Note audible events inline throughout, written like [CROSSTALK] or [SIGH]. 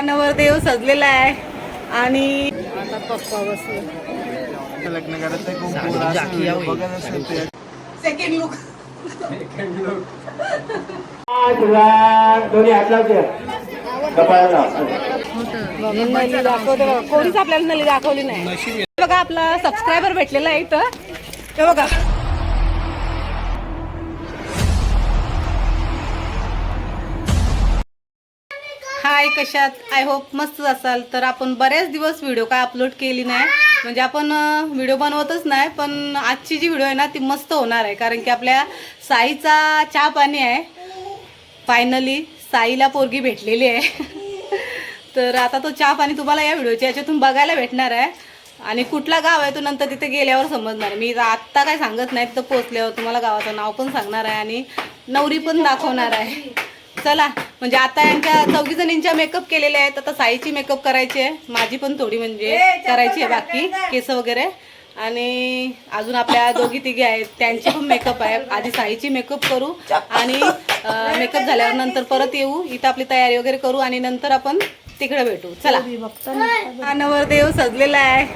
नवरदेव सजलेला आहे. आणि आता पप्पा बसले. लग्न करायचं. सेकंड लुक दोन्ही हात लावते. कपाळाला नली दाखवते बघा. कोणीच आपल्याला नली दाखवली नाही. बघा आपला सबस्क्रायबर भेटलेला आहे इथं. हे बघा. हाय कशात? आय होप मस्त असाल. तर आपण बऱ्याच दिवस व्हिडिओ काय अपलोड केली नाही. म्हणजे आपण व्हिडिओ बनवतच नाही पण आजची जी व्हिडिओ आहे ना ती मस्त होणार आहे. कारण की आपल्या साईचा चहा पाणी आहे. फायनली साईला पोरगी भेटलेली आहे. [LAUGHS] तर आता तो चहा पाणी तुम्हाला या व्हिडिओच्या याच्यातून बघायला भेटणार आहे. आणि कुठला गाव आहे तो नंतर तिथे गेल्यावर समजणार आहे. मी आत्ता काय सांगत नाही तिथं पोचल्यावर तुम्हाला गावाचं नाव पण सांगणार आहे आणि नवरी पण दाखवणार आहे. चला म्हणजे आता यांच्या चौघी जणींच्या मेकअप केलेले आहेत. आता साईची मेकअप करायची आहे. माझी पण थोडी म्हणजे करायची आहे बाकी केस वगैरे. आणि अजून आपल्या दोघी तिघी आहेत. त्यांची पण मेकअप आहे. आधी साईची मेकअप करू आणि मेकअप झाल्यावर नंतर परत येऊ. इथं आपली तयारी वगैरे करू आणि नंतर आपण तिकडे भेटू. चला. हा नवरदेव सजलेला आहे.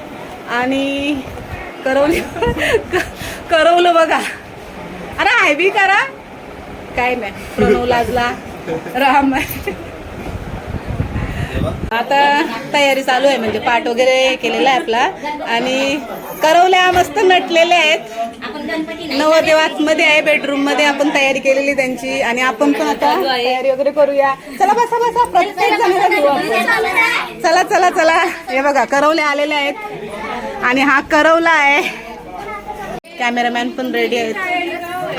आणि करवली करवलं बघा. अरे आय बी करा. काय नाही. प्रणव लाजला. राम. आता तयारी चालू आहे म्हणजे पाठ वगैरे केलेला आहे आपला. आणि करवल्या मस्त नटलेल्या आहेत. नवदेवात मध्ये आहे बेडरूममध्ये आपण तयारी केलेली त्यांची. आणि आपण पण आता तयारी वगैरे करूया. चला बसा बसा प्रत्येक जणाला चला चला चला. हे बघा करवले आलेले आहेत. आणि हा करवला आहे. कॅमेरामॅन पण रेडी आहेत.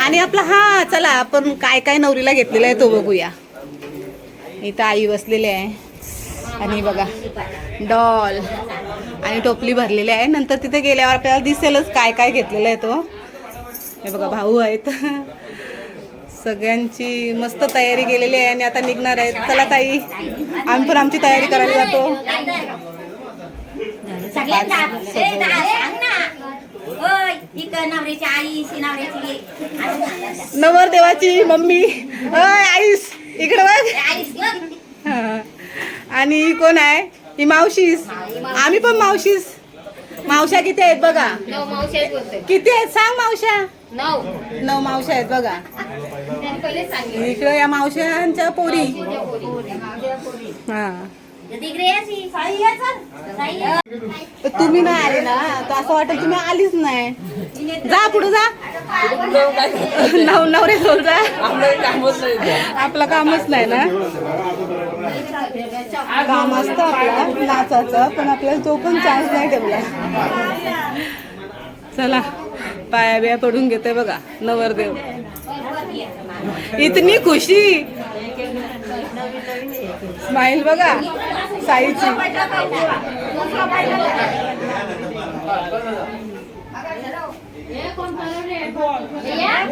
आणि आपला हा चला आपण काय काय नवरीला घेतलेला आहे तो बघूया. इथं आई बसलेली आहे. आणि बघा डॉल आणि टोपली भरलेली आहे. नंतर तिथे गेल्यावर आपल्याला दिसेलच काय काय घेतलेलं आहे तो. हे बघा भाऊ आहेत. सगळ्यांची मस्त तयारी केलेली आहे आणि आता निघणार आहेत. चला ताई आम्ही पण आमची तयारी करायला जातो. नवऱ्याची आई नवऱ्याची नवरदेवाची मम्मी. अय आईस इकडे बघ. आणि ही. कोण आहे? ही मावशीस? आम्ही पण मावशीस. मावशा किती आहेत बघा. नऊ मावशी बोलतोय किती आहेत? सांग मावशा नऊ. नऊ मावशा आहेत बघा. इकडे या मावशांच्या पोरी. हा. तुम्ही नाही आले ना तर असं वाटत तुम्ही आलीच नाही. जा पुढे जा. नव नवरे जा. आपलं कामच नाही ना. काम असतं आपल्याला नाचाचं पण आपल्याला तो पण चान्स नाही ठेवला. चला पाया बिया पडून घेते बघा नवरदेव. इतनी खुशी. स्माईल बघा. साईची. या,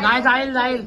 नाही जाईल जाईल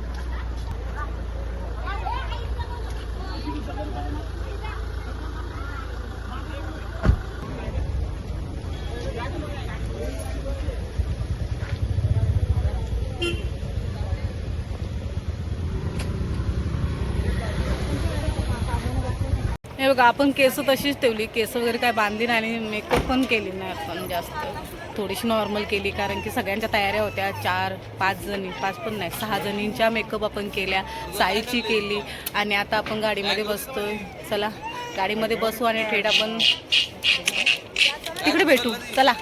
हे बघा आपण केस तशीच ठेवली. केस वगैरे काय बांधली नाही आणि मेकअप पण केली नाही आपण जास्त. थोडीशी नॉर्मल केली कारण की सगळ्यांच्या तयाऱ्या होत्या. चार पाच जणी पाच पण नाही सहा जणींच्या मेकअप आपण केल्या साईची केली आणि आता आपण गाडीमध्ये बसतो चला गाडीमध्ये बसू आणि थेट आपण तिकडे भेटू. चला.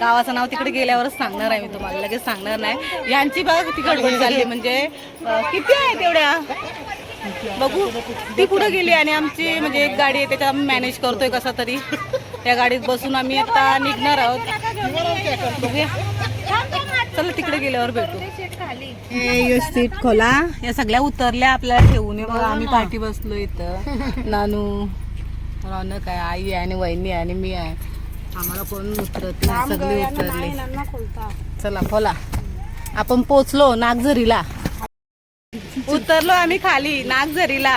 गावाचं नाव तिकडे गेल्यावरच सांगणार आहे मी तुम्हाला. लगेच सांगणार नाही. यांची बघ ती गडबड म्हणजे किती आहे तेवढ्या? बघू. ती पुढे गेली आणि आमची म्हणजे एक गाडी आहे त्याच्या मॅनेज करतोय कसा तरी. त्या गाडीत बसून आम्ही आता निघणार आहोत. बघूया. चला तिकडे गेल्यावर भेटू. सीट खोला. या सगळ्या उतरल्या आपल्याला ठेवून. बघा आम्ही पाठी बसलो इथं. [LAUGHS] नानू रौनक आहे आई आहे आणि वहिनी आहे आणि मी आहे. आम्हाला कोण उतरत नाही सगळे उतरले. चला खोला. आपण पोचलो नागझरीला. उतरलो आम्ही खाली नागझरीला.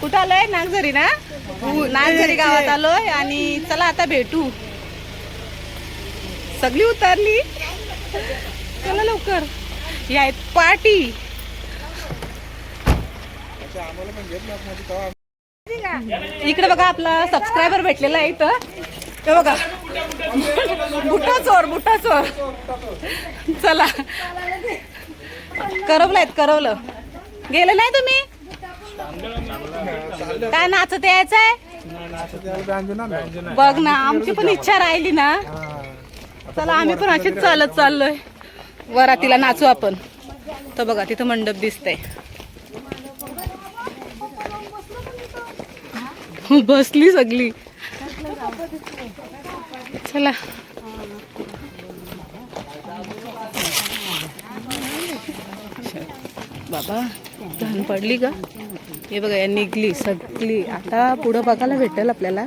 कुठं आलोय? नागझरी ना? नागझरी गावात आलोय आणि चला आता भेटू. सगळी उतरली. चला लवकर. या पार्टी इकडे बघा आपला सबस्क्रायबर भेटलेला आहे इथं. ते बघा. बुट्टा चोर बुट्टा चोर. चला. करवलं आहेत करवलं. गेलं नाही तुम्ही? काय नाचत यायचं आहे बघ ना आमची पण इच्छा राहिली ना. चला आम्ही पण अशीच चालत चाललोय. वरातीला नाचू आपण. तर बघा तिथं मंडप दिसतंय. बसली सगळी. चला. बाबा धन पडली का? हे बघा या निघली सगळी. आता पुढं बघायला भेटेल आपल्याला.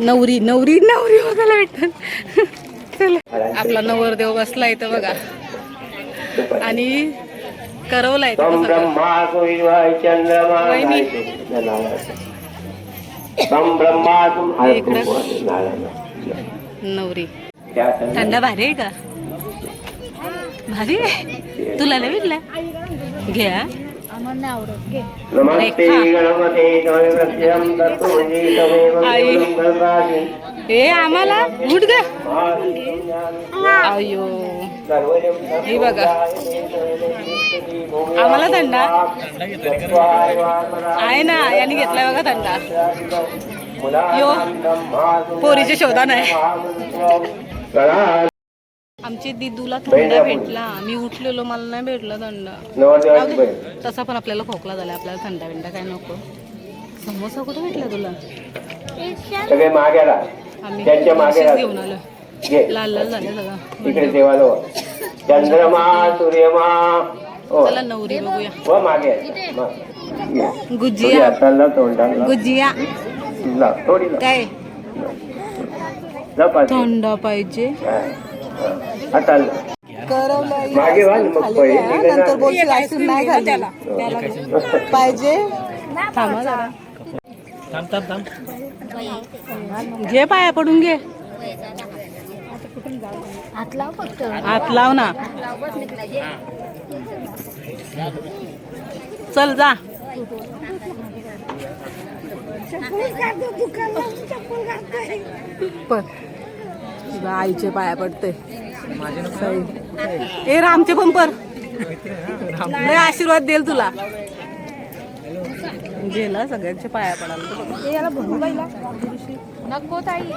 नवरी नवरी नवरी बघायला भेटेल. आपला नवरदेव बसला इथं बघा. आणि करवला इकडं. नवरी. थंड भारी आहे का? भारी तुला नाही भेटला घ्या ए आम्हाला? उठ ग. अयो. हे बघा. आम्हाला थंडा आहे ना यांनी घेतलाय बघा थंडा यो पोरीच्या शोधा नाही आमची दिदूला थंडा भेटला. मी उठलेलो मला नाही भेटला थंडा. तसा पण आपल्याला खोकला झाला आपल्याला थंडा बिंडा काय नको. समोसा कुठे भेटला तुला? सगळे मागे राहा. आम्ही. घेऊन आलो. लाल लाल झाले सगळं. इकडे देवालो चंद्रमा सूर्यमा. चला नवरी बघूया. मागे. गुजिया. गुजिया. काय. थंडा पाहिजे. हा, हा. हाताला मागे मग पहिले नंतर ना. बोलशील आईस्क्रीम नाही खाल्ली पाहिजे. थांबा जरा. घे पाया पडून घे. हात लाव फक्त. हात लाव ना. चल जा. पण आईचे पाया पडते ए रामचे पंपर लय आशीर्वाद देईल तुला. गेला सगळ्यांच्या पाया पडायला. याला भरू बाईला. नको ताई.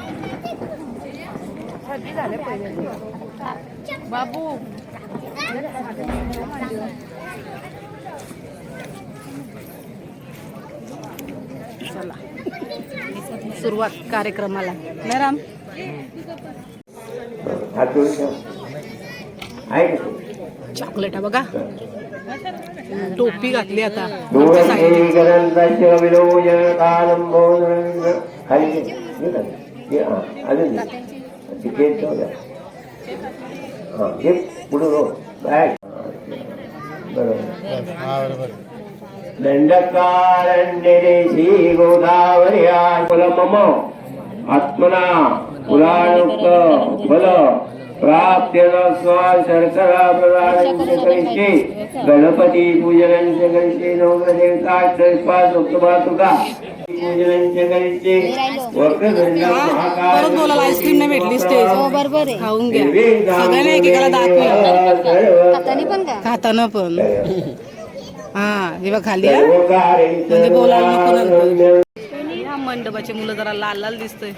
झाले पहिले. बाबू. चला. सुरुवात कार्यक्रमाला. नाही राम. हात जोडून ठेव. आहे का तू? चॉकलेट आहे बघा. टोपी घातली आता. हा. पुढं हो. बरोबर. दंडकारण्यदेशी गोदावर्या मम आत्मना. पुराणुक्त फल प्राप्य स्वाल शर्करा प्रदान करिष्ये गणपती पूजनंच करिष्ये नवग्रदेवता श्रेष्ठा सुखमातुका पूजनंच बोलायला आईस्क्रीम नाही भेटली स्टेज हो बरोबर खाऊन घ्या. सगळ्यांना एकेकाला का? खाताना पण. हा हे बघ खाली हा. म्हणजे बोलायला नको नंतर. या मंडपाचे मुलं जरा लाल लाल दिसतोय.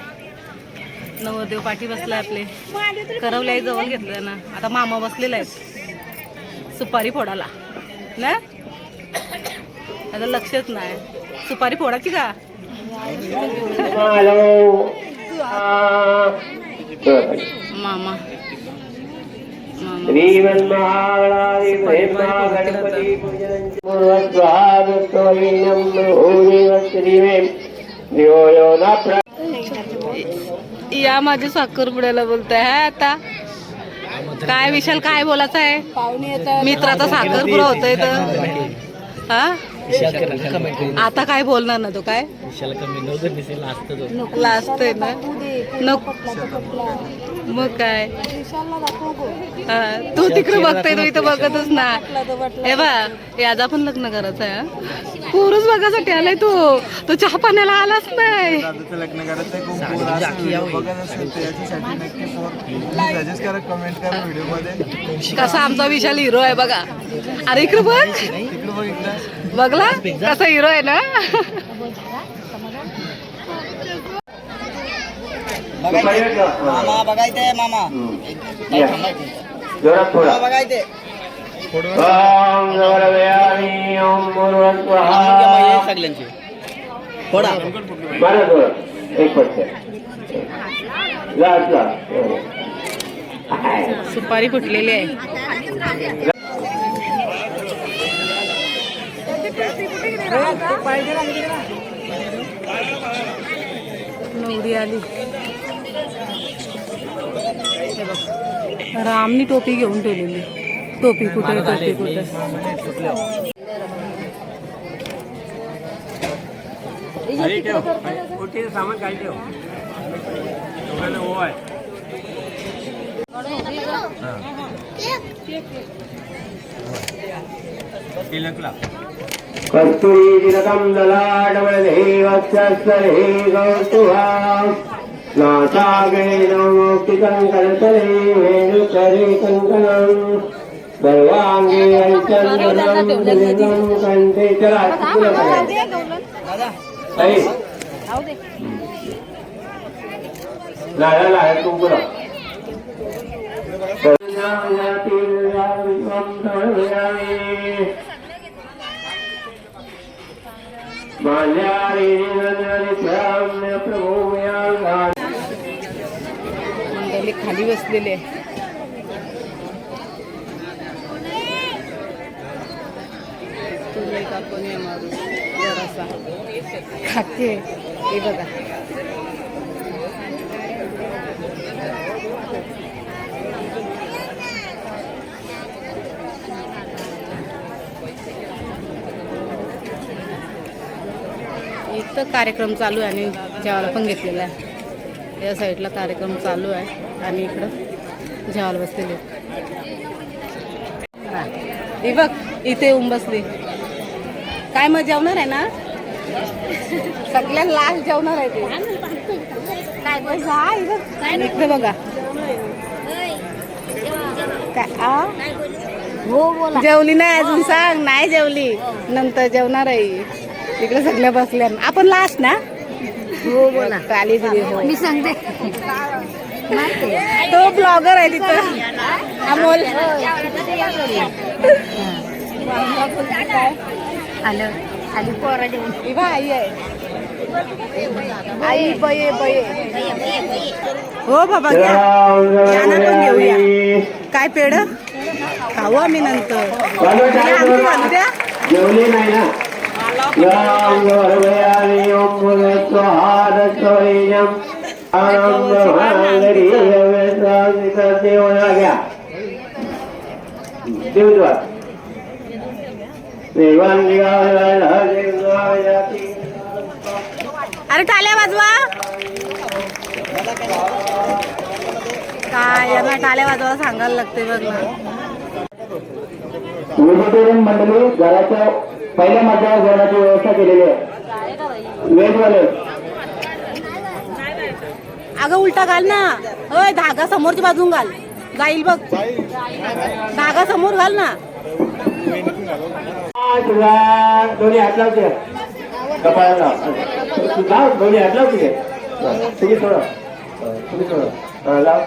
नवरदेव पाठी बसलाय आपले. करवल्या जवळ घेतलं ना. आता मामा बसलेला आहे सुपारी फोडाला ना? आता लक्षच नाही. सुपारी फोडायची का? मामा. मामा. श्रीमे यो माझ्या साखरपुड्याला बोलताय. हा आता. काय विशाल काय बोलायचं आहे मित्राचा साखरपुडा होतोय तर हा? आता काय बोलणार ना तो काय? लास्ट आहे ना. नको. मग काय? हा, तू तिकडे बघतोय तू इथं बघतच ना. हे बा याचा पण लग्न करायचं आहे? पुरुष बघासाठी आलाय तू. तो चहा पाण्याला आलाच नाही. दादाचं लग्न करायचं आहे खूप पोरं असं व्हिडिओ बघत असेल तर याच्यासाठी नक्की सजेस्ट करा कमेंट करा व्हिडिओमध्ये. कसा आमचा विशाल हिरो आहे बघा. अरे इकडे बघ. तिकडे बघितलं बघला कसा हिरो आहे ना? मामा बघायचंय मामा. जोरात थोडा बघायचंय ओम गौरवयामी ओम पूर्वस्वाहा सगळ्यांची थोडा बरं थोडं एक पटकन लास्ट लास्ट सुपारी फुटलेली आहे. नवरी आली हे बघ. रामनी टोपी घेऊन ठेवलेली. टोपी कुठे टोपी कुठे? कस्तुरी तिलकं दलाडवदेवस्यस्तरे गौतुहा नासागे नवमोक्तिकं करतले वेणुकरे कङ्कणम् सर्वाङ्गे अञ्चन्दनं कण्ठे च राजकुलकरे कुंकुला मंडळी खाली बसलेले. आहे तुला एक मारू जरासा. खाते. हे बघा. इथं कार्यक्रम चालू आहे आणि जेवायला पण घेतलेला आहे. या साईडला कार्यक्रम चालू आहे आणि इकडं जेवायला बसलेले हा. बघ इथे येऊन बसली. काय मग जेवणार आहे ना? सगळ्यात लास्ट जेवणार आहे ते. इकडे बघा. काय आ? हो बोला. जेवली नाही अजून सांग. नाही जेवली. नंतर जेवणार आहे. इकडे सगळ्या बसल्या. आपण लास्ट ना? हो बोला. आली तुझी हो मी सांगते. तो ब्लॉगर आहे तिथं. अमोल. आलं. आली पोरा ही बा आई आहे. आई बये बये हो बाबा घ्या. याना पण घेऊया. काय पेड खाऊ आम्ही नंतर. जेवली नाही ना? अरे टाल्या वाजवा काय यांना टाल्या वाजवायला सांगायला लागते बघ ना. मंडळी घराच्या पहिल्या मजल्यावर जेवणाची व्यवस्था केलेली आहे. वेजवाले. अगं उलटा घाल ना. होय धागा समोरच्या बाजून घाल. जाईल बघ. धागा समोर घाल ना. तुला दोन्ही हात लावते. कपाळाला. लाव दोन्ही हात लाव तिथे तुम्ही थोडं तुम्ही थोडं लाव.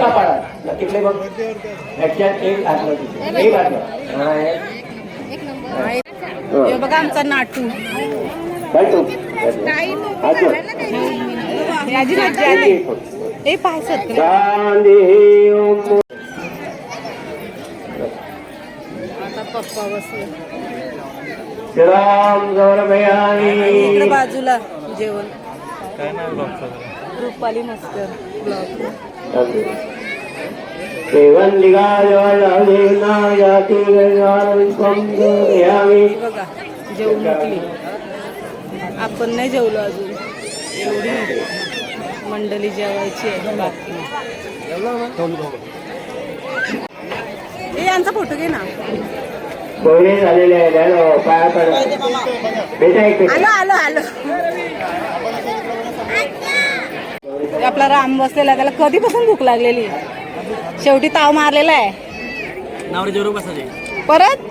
कपाळा तिकडे बघ. ह्याच्यात एक हात लाव तिथे एक हात लाव. हा. हे बघा आमचा नाटू काय तू हात जोड. याची मज्जा आली. ए पाय सरकले. गांधी ओम आता पप्पा बसले. श्रीराम इकडे गौरभयानी बाजूला जेवण. रुपाली मस्कर. ब्लॉग सेवन लिगादेवना जाती गयामी बघा जेवण उठली आपण नाही जेवलो अजून. एवढी मंडळी जेवायची आहे. बाकी. यांचा फोटो घे ना. झालेले पाया पड. आलो आलो आलो. हे आपला राम बसलेला त्याला कधीपासून भूक लागलेली? शेवटी ताव मारलेला आहे. नावर जेवढं बसायचे. परत?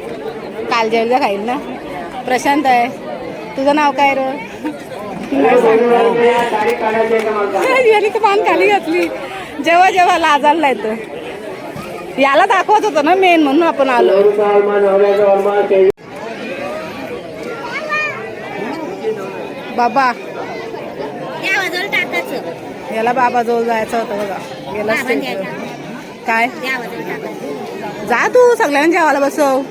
काल जेवढं खाईल ना. प्रशांत आहे. तुझं नाव काय र? [LAUGHS] तर पान खाली घातली. जेव्हा जेव्हा लाजायला येतं याला दाखवत होतं ना मेन म्हणून आपण आलो. बाबा. याला बाबा जवळ जायचं होतं बघा. गेला काय? काय जा तू सगळ्यांना जेवायला बसव.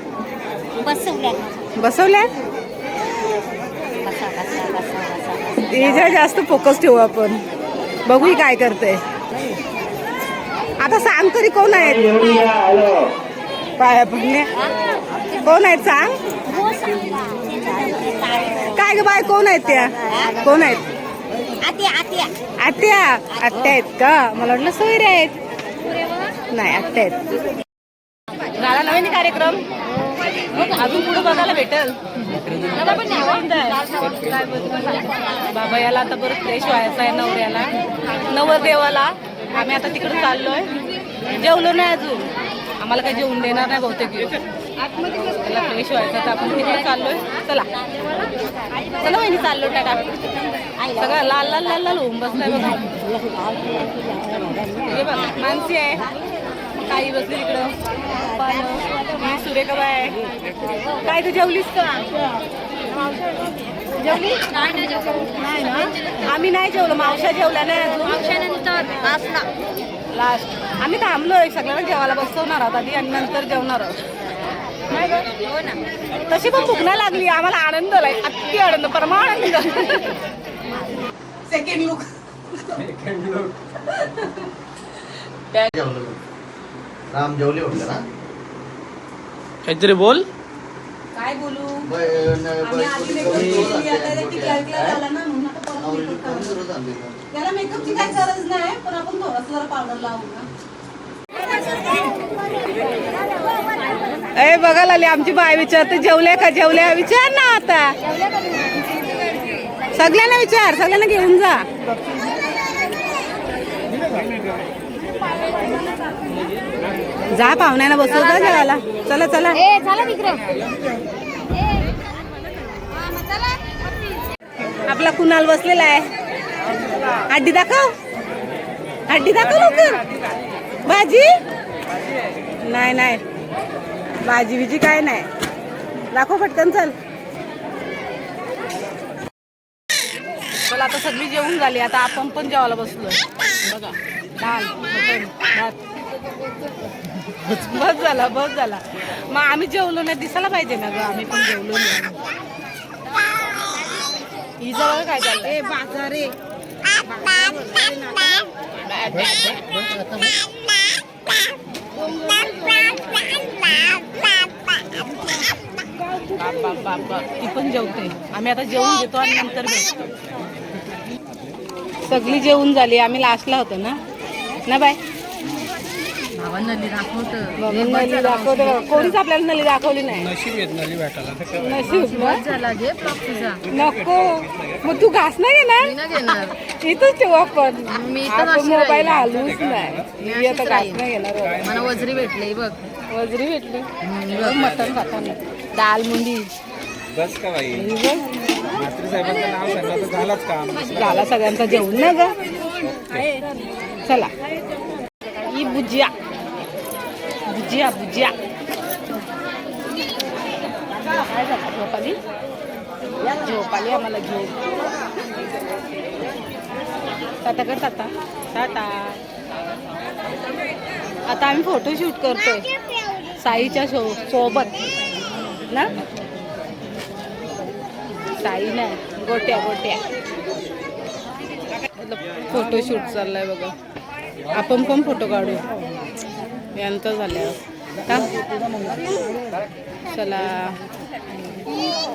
बसवल्या. बसवल्या? जास्त फोकस ठेवू आपण. बघू काय करते आता सांग तरी कोण आहेत? जेवढी या, हॅलो पाया पडले. कोण आहेत सांग सांगा? काय ग बाय कोण आहेत त्या? कोण आहेत? आत्या आत्या. आत्या आत्या आहेत का? मला वाटलं सोयरे आहेत. नाही आत्ता आहेत. झाला नवीन कार्यक्रम? अजून पुढे बघायला भेटल. बाबा याला आता परत फ्रेश व्हायचं आहे नवऱ्याला. नवरदेवाला आम्ही आता तिकडे चाललोय. जेवलो नाही अजून. आम्हाला काही जेवून देणार नाही बहुतेक त्याला फ्रेश व्हायचं तर आपण तिकडे चाललोय. चला. चला वहिनी चाललो टाटा. सगळं लाल लाल लाल लाल होऊन बसलाय बघा. हे बघा मानसी आहे. काही बसली इकडं पानं. ही सुरेखा बाय आहे. काय तू जेवलीस का? जेवली? नाही ना? आम्ही नाही जेवलो. मावशा जेवल्या नाही अजून? लास्ट. आम्ही थांबलोय. सगळ्यांना जेवायला बसवणार आहोत आधी आणि नंतर जेवणार आहोत? हो ना. तशी पण भूक नाही लागली. आम्हाला आनंद आलाय. अति आनंद. परमानंद. सेकंड [LAUGHS] [LAUGHS] लुक राम जेवले होते ना? काहीतरी बोल. काय बोलू? ब- न- आम्ही आधी ब- makeup कमी केली, रोज आता आणते. ती clear clear झाला ना, म्हणून आता परत आवडली, makeup कमी करायला. रोज आणते. त्याला मेकअपची काही गरज नाही पण आपण थोडंसं जरा पावडर लावू ना. ए बघायला आली आमची बाय विचारते जेवल्या का? जेवल्या विचार ना आता. सगळ्यांना विचार सगळ्यांना घेऊन जा. जा पाहुण्याला बसव जा जेवायला. चला चला. आपला कुणाल बसलेला आहे. हड्डी दाखव. हड्डी दाखव लवकर. भाजी? नाही नाही. भाजी बिजी काय नाही. दाखव पटकन चल. चला आता सगळी जेवून झाली. आता आपण पण जेवायला बसलोय. बघा. मटण भात. बस झाला बस झाला. मग आम्ही जेवलो नाही दिसायला पाहिजे ना ग आम्ही पण जेवलो नाही. ही जवळ काय चाललंय ए, बाजार बाप. ती पण जेवते. आम्ही आता जेवून घेतो आणि नंतर भेटतो. सगळी जेवून झाली आम्ही लास्टला होतो ना? ना बाय? बाबा नली दाखवतो. कोणीच आपल्याला नली दाखवली नाही. नशीब येत नाही भेटायला. नशीब ना? नको. मग तू घास नाही घेणार? इथंच ठेवू आपण. आपण मोबाईल हलवूच नाही. मी आता घास नाही घेणार. मला वजरी भेटले बघ. वजरी भेटली. मटण खाताना. दाल मुंडी. बस का बाई? ही बघ. मास्त्री साहेबांचं नाव सांगलं तर झालंच काम. झाला सगळ्यांचा जेवण. ना ग? चला. ही भुजिया. भुजिया भुजिया. काय झालं झोपाली झोपाली आम्हाला घेऊन. आता कर आता टाटा. आता आम्ही फोटोशूट करतोय. साईच्या शो सोबत. ना? साई नाही. गोट्या गोट्या. फोटोशूट चाललाय बघा. आपण पण फोटो काढूया. यांचं झाल्यावर का? चला.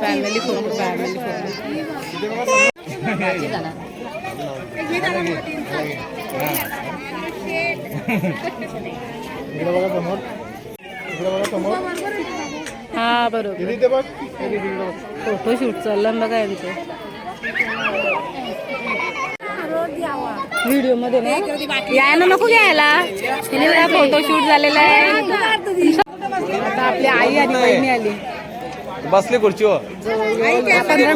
फॅमिली फोटो फॅमिली फोटो हा बरोबर. फोटोशूट चाललं बघा यांचं. व्हिडिओमध्ये ना यायला नको घ्यायला. फोटोशूट झालेला आहे. आता आपली आई आणि बहिणी आली. बसले खुर्चीवर पंधरा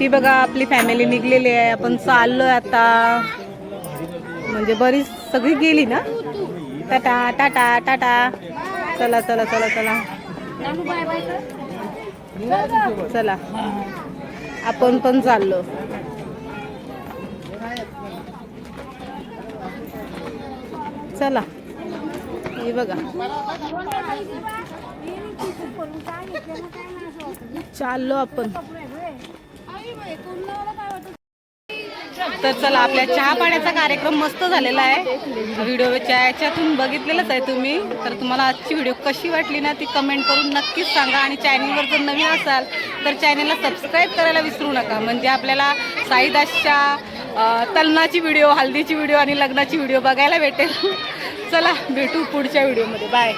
ही बघा आपली फॅमिली निघलेली आहे. आपण चाललोय आता. म्हणजे बरीच सगळी गेली ना? टाटा टाटा टाटा. चला चला चला चला. चला. आपण पण चाललो. चला. हे बघा. चाललो आपण. तर चला आपल्या चहा पाण्याचा कार्यक्रम मस्त झालेला आहे. व्हिडिओच्या याच्यातून बघितलेलंच आहे तुम्ही. तर तुम्हाला आजची व्हिडिओ कशी वाटली ना ती कमेंट करून नक्कीच सांगा. आणि चॅनलवर जर नवीन असाल तर चॅनलला सबस्क्राईब करायला विसरू नका. म्हणजे आपल्याला साईदासच्या तलनाची व्हिडिओ हल्दीची व्हिडिओ आणि लग्नाची व्हिडिओ बघायला भेटेल. [LAUGHS] चला भेटू पुढच्या व्हिडिओमध्ये बाय